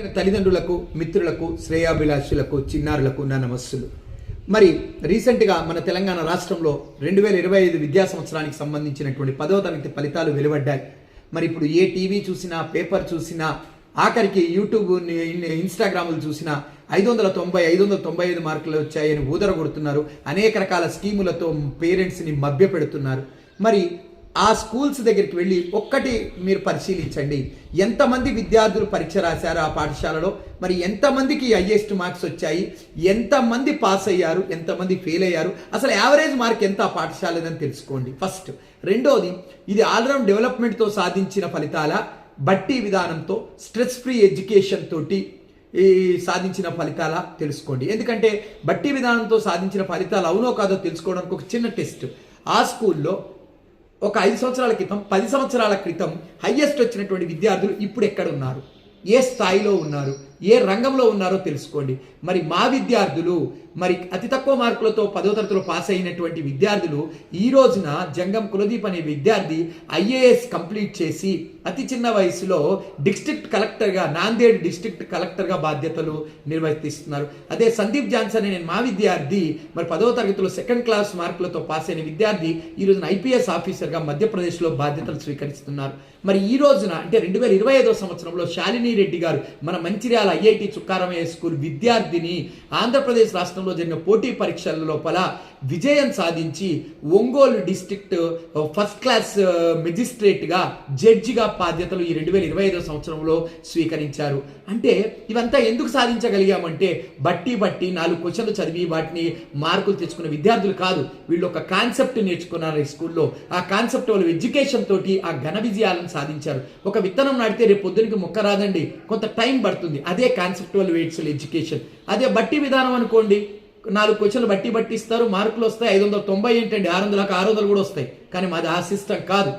తల్లిదండ్రులకు మిత్రులకు శ్రేయాభిలాషులకు చిన్నారులకు నా నమస్సులు. మరి రీసెంట్గా మన తెలంగాణ రాష్ట్రంలో రెండు వేల ఇరవై ఐదు విద్యా సంవత్సరానికి సంబంధించినటువంటి పదవ తరగతి ఫలితాలు వెలువడ్డాయి. మరి ఇప్పుడు ఏ టీవీ చూసినా పేపర్ చూసినా ఆఖరికి యూట్యూబ్ ఇన్- ఇన్స్టాగ్రాములు చూసినా ఐదు వందల తొంభై ఐదు వందల తొంభై ఐదు మార్కులు వచ్చాయని ఊదరగొడుతున్నారు. అనేక రకాల స్కీములతో పేరెంట్స్ని మభ్యపెడుతున్నారు. మరి ఆ స్కూల్స్ దగ్గరికి వెళ్ళి ఒక్కటి మీరు పరిశీలించండి. ఎంతమంది విద్యార్థులు పరీక్ష రాశారు ఆ పాఠశాలలో? మరి ఎంతమందికి హయ్యెస్ట్ మార్క్స్ వచ్చాయి? ఎంతమంది పాస్ అయ్యారు? ఎంతమంది ఫెయిల్ అయ్యారు? అసలు యావరేజ్ మార్క్ ఎంత ఆ పాఠశాలదని తెలుసుకోండి. ఫస్ట్ రెండోది ఇది ఆల్రౌండ్ డెవలప్మెంట్తో సాధించిన ఫలితాల బట్టి విధానంతో స్ట్రెస్ ఫ్రీ ఎడ్యుకేషన్ తోటి ఈ సాధించిన ఫలితాల తెలుసుకోండి. ఎందుకంటే బట్టి విధానంతో సాధించిన ఫలితాలు అవునో కాదో తెలుసుకోవడానికి ఒక చిన్న టెస్ట్ ఆ స్కూల్లో ఒక ఐదు సంవత్సరాల క్రితం పది సంవత్సరాల క్రితం హయ్యెస్ట్ వచ్చినటువంటి విద్యార్థులు ఇప్పుడు ఎక్కడ ఉన్నారు ఏ స్థాయిలో ఉన్నారు? ఏ రంగంలో ఉన్నారో తెలుసుకోండి. మరి మా విద్యార్థులు మరి అతి తక్కువ మార్కులతో పదో తరగతిలో పాస్ అయినటువంటి విద్యార్థులు ఈ రోజున జంగం కులదీప్ అనే విద్యార్థి ఐఏఎస్ కంప్లీట్ చేసి అతి చిన్న వయసులో డిస్ట్రిక్ట్ కలెక్టర్గా నాందేడ్ డిస్ట్రిక్ట్ కలెక్టర్గా బాధ్యతలు నిర్వర్తిస్తున్నారు. అదే సందీప్ జాన్సన్ అనే మా విద్యార్థి మరి పదవ తరగతిలో సెకండ్ క్లాస్ మార్కులతో పాస్ అయిన విద్యార్థి ఈ రోజున ఐపీఎస్ ఆఫీసర్గా మధ్యప్రదేశ్లో బాధ్యతలు స్వీకరిస్తున్నారు. మరి ఈ రోజున అంటే రెండు వేల ఇరవై ఐదో సంవత్సరంలో శాలిని రెడ్డి గారు మన మంచిర్యాల ఐఐటి చుక్కారమయ్య స్కూల్ విద్యార్థిని ఆంధ్రప్రదేశ్ రాష్ట్రంలో జరిగిన పోటీ పరీక్షల లోపల విజయం సాధించి ఒంగోలు డిస్ట్రిక్ట్ ఫస్ట్ క్లాస్ మెజిస్ట్రేట్గా జడ్జిగా బాధ్యతలు ఈ రెండు వేల ఇరవై ఐదో సంవత్సరంలో స్వీకరించారు. అంటే ఇవంతా ఎందుకు సాధించగలిగామంటే బట్టి బట్టి నాలుగు క్వశ్చన్లు చదివి వాటిని మార్కులు తెచ్చుకున్న విద్యార్థులు కాదు. వీళ్ళు ఒక కాన్సెప్ట్ నేర్చుకున్నారు ఈ స్కూల్లో. ఆ కాన్సెప్ట్ వాళ్ళు ఎడ్యుకేషన్ తోటి ఆ ఘన విజయాలను సాధించారు. ఒక విత్తనం నాటితే రేపు పొద్దునకి మొక్క రాదండి. కొంత టైం పడుతుంది. అదే కాన్సెప్టువల్ వెయిట్స్ ఎడ్యుకేషన్ అదే బట్టి విధానం అనుకోండి. నాలుగు క్వశ్చన్లు బట్టి బట్టి ఇస్తారు మార్కులు వస్తాయి. ఐదు వందల తొంభై ఏంటండి? ఆరు వందలకు ఆరు వందలు కూడా వస్తాయి. కానీ మాది ఆ సిస్టమ్ కాదు.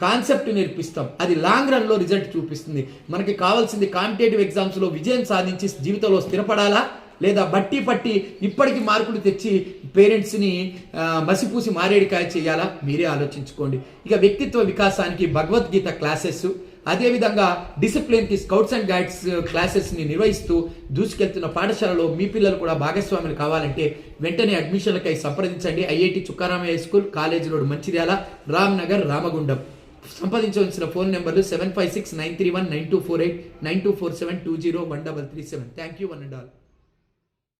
కాన్సెప్ట్ నేర్పిస్తాం. అది లాంగ్ రన్లో రిజల్ట్ చూపిస్తుంది. మనకి కావాల్సింది కాంపిటేటివ్ ఎగ్జామ్స్లో విజయం సాధించి జీవితంలో స్థిరపడాలా? లేదా బట్టి పట్టి ఇప్పటికి మార్కులు తెచ్చి పేరెంట్స్ని మసిపూసి మారేడికాయ చేయాలా? మీరే ఆలోచించుకోండి. ఇక వ్యక్తిత్వ వికాసానికి భగవద్గీత క్లాసెస్ అదేవిధంగా డిసిప్లిన్కి స్కౌట్స్ అండ్ గైడ్స్ క్లాసెస్ని నిర్వహిస్తూ దూసుకెళ్తున్న పాఠశాలలో మీ పిల్లలు కూడా భాగస్వాములు కావాలంటే వెంటనే అడ్మిషన్లకై సంప్రదించండి. IIT Chukkaramaiah school college road Mancherial Ramnagar Ramagundam. సంప్రదించవలసిన ఫోన్ నెంబర్లు seven five six nine three one nine two four eight nine two four seven two zero one double three seven. Thank you one and all